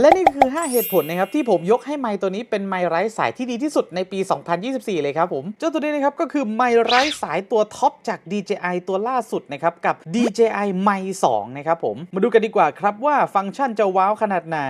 และนี่คือ 5 เหตุผลนะครับที่ผมยกให้ไมค์ตัวนี้เป็นไมค์ไร้สายที่ดีที่สุดในปี 2024 เลยครับผม เจ้าตัวนี้นะครับก็คือไมค์ไร้สายตัวท็อปจาก DJI ตัวล่าสุดนะครับกับ DJI ไม2นะครับผม มาดูกันดีกว่าครับว่าฟังก์ชันจะว้าวขนาดไหน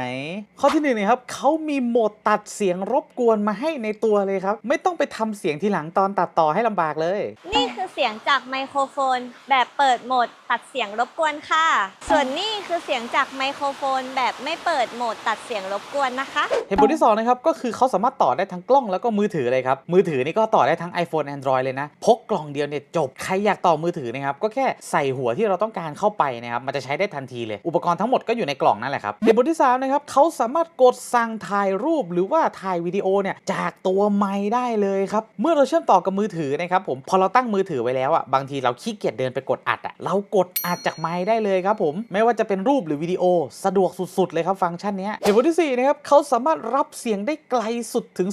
ข้อที่หนึ่งนะครับเขามีโหมดตัดเสียงรบกวนมาให้ในตัวเลยครับ ไม่ต้องไปทำเสียงทีหลังตอนตัดต่อให้ลำบากเลย นี่คือเสียงจากไมโครโฟน แบบเปิดโหมดตัดเสียงรบกวนค่ะ ส่วนนี่คือเสียงจากไมโครโฟน แบบไม่เปิดโหมดตัดเสียงรบกวนนะคะ เหตุผลที่ 2 นะครับ ก็คือเขาสามารถต่อได้ทั้งกล้องแล้วก็มือถือเลยครับ มือถือนี่ก็ต่อได้ทั้ง iPhone Android เลยนะ พกกล่องเดียวเนี่ยจบ ใครอยากต่อมือถือนะครับ ก็แค่ใส่หัวที่เราต้องการเข้าไปนะครับ มันจะใช้ได้ทันทีเลย อุปกรณ์ทั้งหมดก็อยู่ในกล่องนั่นแหละครับ เหตุผลที่3นะครับเขาสามารถกดสั่งถ่ายรูปหรือว่าถ่ายวิดีโอเนี่ยจากตัวไม้ได้เลยครับ เมื่อเราเชื่อมต่อกับมือถือนะครับผม พอเราตั้งมือถือไว้แล้วอะ บางทีเราขี้เกียจเดินไปกดอัดอะ เรากดอัดจากไม้ได้เลยครับผม ไม่ว่าจะเป็นรูปหรือวิดีโอ สะดวกสุด ๆ เลยครับฟังก์ชันเนี้ยเหตุผลที่สี่นะครับเขาสามารถรับเสียงได้ไกลสุดถึง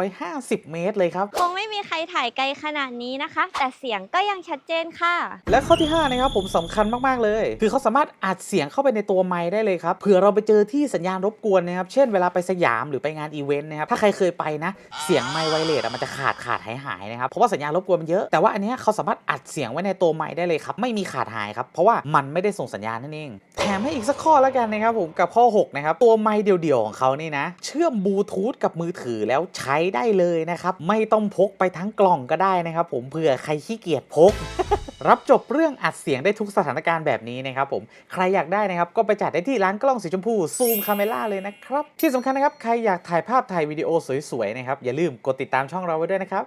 250 เมตรเลยครับ คงไม่มีใครถ่ายไกลขนาดนี้นะคะ แต่เสียงก็ยังชัดเจนค่ะ และข้อที่ 5 นะครับผมสำคัญมาก ๆ เลย คือเขาสามารถอัดเสียงเข้าไปในตัวไม้ได้เลยครับเผื่อเราไปเจอที่สัญญาณรบกวนนะครับ เช่นเวลาไปสยามหรือไปงานอีเวนต์นะครับ ถ้าใครเคยไปนะ เสียงไมค์ไวเลสอะมันจะขาดขาดหายหายๆนะครับ เพราะว่าสัญญาณรบกวนมันเยอะ แต่ว่าอันเนี้ยเขาสามารถอัดเสียงไว้ในตัวไม้ได้เลยครับ ไม่มีขาดหายครับ เพราะว่ามันไม่ได้ส่งสัญญาณนั่นเอง แถมให้อีกสักข้อแล้วกันนะครับผมกับข้อ 6 นะครับตัวไมค์เดี่ยวๆของเขานี่นะ เชื่อมบลูทูธกับมือถือแล้วใช้ได้เลยนะครับ ไม่ต้องพกไปทั้งกล่องก็ได้นะครับผมเผื่อใครขี้เกียจพก รับจบเรื่องอัดเสียงได้ทุกสถานการณ์แบบนี้นะครับผมใครอยากได้นะครับ ก็ไปจัดได้ที่ร้านกล้องสีชมพูซูมคาเมล่าเลยนะครับ ที่สำคัญนะครับ ใครอยากถ่ายภาพถ่ายวิดีโอสวยๆนะครับอย่าลืมกดติดตามช่องเราไว้ด้วยนะครับ